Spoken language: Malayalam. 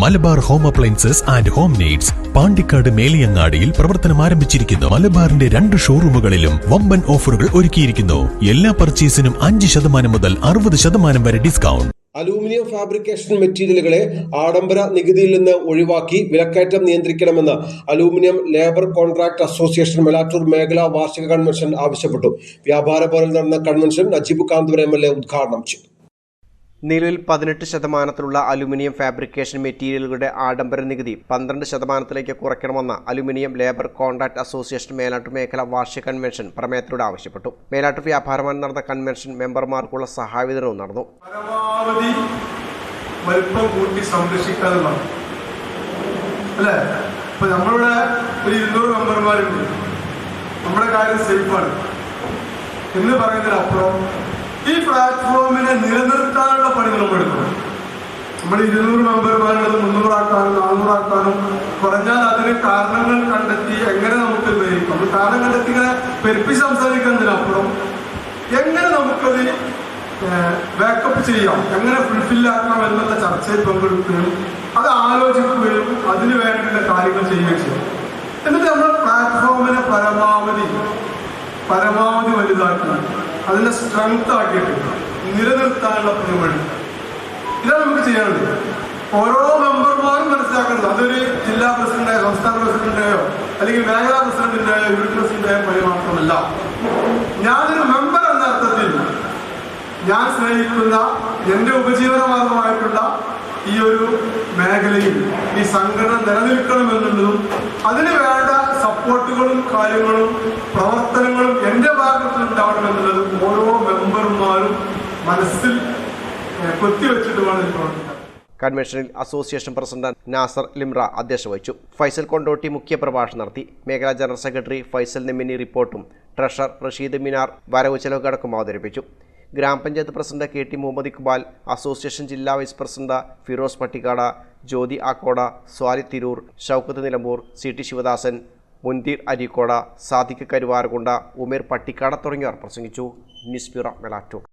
Malabar home appliances and home needs Pandikkad മേലിയങ്ങാടിയിൽ പ്രവർത്തനം ആരംഭിച്ചിരിക്കുന്നു. മലബാറിന്റെ രണ്ട് ഷോറൂമുകളിലും വമ്പൻ ഓഫറുകൾ ഒരുക്കിയിരിക്കുന്നു. എല്ലാ പർച്ചേസിനും അഞ്ച് ശതമാനം മുതൽ അറുപത് ശതമാനം വരെ ഡിസ്കൗണ്ട്. അലൂമിനിയം ഫാബ്രിക്കേഷൻ മെറ്റീരിയലുകളെ ആഡംബര നികുതിയിൽ നിന്ന് ഒഴിവാക്കി വിലക്കയറ്റം നിയന്ത്രിക്കണമെന്ന് aluminium labour contract association Melattur മേഖലാ വാർഷിക കൺവെൻഷൻ ആവശ്യപ്പെട്ടു. വ്യാപാര ഭവനിൽ നടന്ന convention Najeeb Kanthapuram M L A ഉദ്ഘാടനം ചെയ്തു. നിലവിൽ പതിനെട്ട് ശതമാനത്തിലുള്ള അലുമിനിയം ഫാബ്രിക്കേഷൻ മെറ്റീരിയലുകളുടെ ആഡംബര നികുതി പന്ത്രണ്ട് ശതമാനത്തിലേക്ക് കുറയ്ക്കണമെന്ന aluminium labour contract association Melattur മേഖല വാർഷിക കൺവെൻഷൻ പ്രമേയത്തിലൂടെ ആവശ്യപ്പെട്ടു. മേലാട്ടു വ്യാപാരമായി നടന്ന കൺവെൻഷൻ മെമ്പർമാർക്കുള്ള സഹായവിതരണവും നടന്നു. പരമാവധി അല്ലേ? ഒരു മെമ്പർമാരുണ്ട്. നമ്മുടെ കാര്യം സേഫാണ് എന്ന് പറയുന്നതിനപ്പുറം പ്ലാറ്റ്ഫോമിനെ നിലനിർത്താനുള്ള പണികളും എടുക്കണം നമ്മൾ ഇരുന്നൂറ് മെമ്പർമാരുടെ മുന്നൂറാക്കാനും നാനൂറാക്കാനും കുറഞ്ഞാൽ അതിന് കാരണങ്ങൾ കണ്ടെത്തി എങ്ങനെ നമുക്ക് നമ്മൾ കാരണം കണ്ടെത്തി ഇങ്ങനെ പെരുപ്പി സംസാരിക്കുന്നതിനപ്പുറം എങ്ങനെ നമുക്കത് ബാക്കപ്പ് ചെയ്യാം? എങ്ങനെ ഫുൾഫിൽ ഫുൾഫില്ലാക്കാം എന്നുള്ള ചർച്ചയിൽ പങ്കെടുക്കുകയും അത് ആലോചിക്കുകയും അതിനു വേണ്ടിയുള്ള കാര്യങ്ങൾ ചെയ്യുകയും ചെയ്യും. എന്നിട്ട് നമ്മൾ പ്ലാറ്റ്ഫോമിനെ പരമാവധി പരമാവധി വലുതാക്കി അതിനെ സ്ട്രെങ്ത് ആക്കിയിട്ട് നിലനിർത്താനുള്ള പരിപാടി ഇതാണ് നമുക്ക് ചെയ്യാനുള്ളത്. ഓരോ മെമ്പർമാരും മനസ്സിലാക്കുന്നത് അതൊരു ജില്ലാ പ്രസിഡന്റായോ സംസ്ഥാന പ്രസിഡന്റായോ അല്ലെങ്കിൽ മേഖലാ പ്രസിഡന്റിന്റെയോ യൂണിറ്റ് പ്രസിഡന്റായോ പണി മാത്രമല്ല. ഞാനൊരു മെമ്പർ എന്ന അർത്ഥത്തിൽ ഞാൻ സ്നേഹിക്കുന്ന എന്റെ ഉപജീവനമാർഗമായിട്ടുള്ള ഈ ഒരു മേഖലയിൽ ഈ സംഘടന നിലനിൽക്കണമെന്നുള്ളതും അതിന് വേണ്ട സപ്പോർട്ടുകളും കാര്യങ്ങളും പ്രവർത്തനങ്ങളും എന്റെ ഭാഗത്ത് ഉണ്ടാവണമെന്നുള്ളതും ഓരോ മെമ്പർമാരും മനസ്സിൽ കൊത്തിവെച്ചിട്ടുമാണ് കൺവെൻഷനിൽ അസോസിയേഷൻ പ്രസിഡന്റ് നാസർ ലിംറ അധ്യക്ഷത വഹിച്ചു ഫൈസൽ കൊണ്ടോട്ടി മുഖ്യ പ്രഭാഷണം നടത്തി. മേഖലാ ജനറൽ സെക്രട്ടറി ഫൈസൽ നെമിനി റിപ്പോർട്ടും. ട്രഷറർ റഷീദ് മിനാർ വരവ് ചെലവ് കടക്കും അവതരിപ്പിച്ചു. Grama panchayat president K T Muhammad Iqbal association ജില്ലാ vice president Firoz Pattikkad Jyothi Akkode Swali Tirur Shoukath Nilambur C T Sivadasan Munthir Areekode Sadiq Karuvarakundu Umer Pattikkad തുടങ്ങിയവർ പ്രസംഗിച്ചു. News bureau Melattur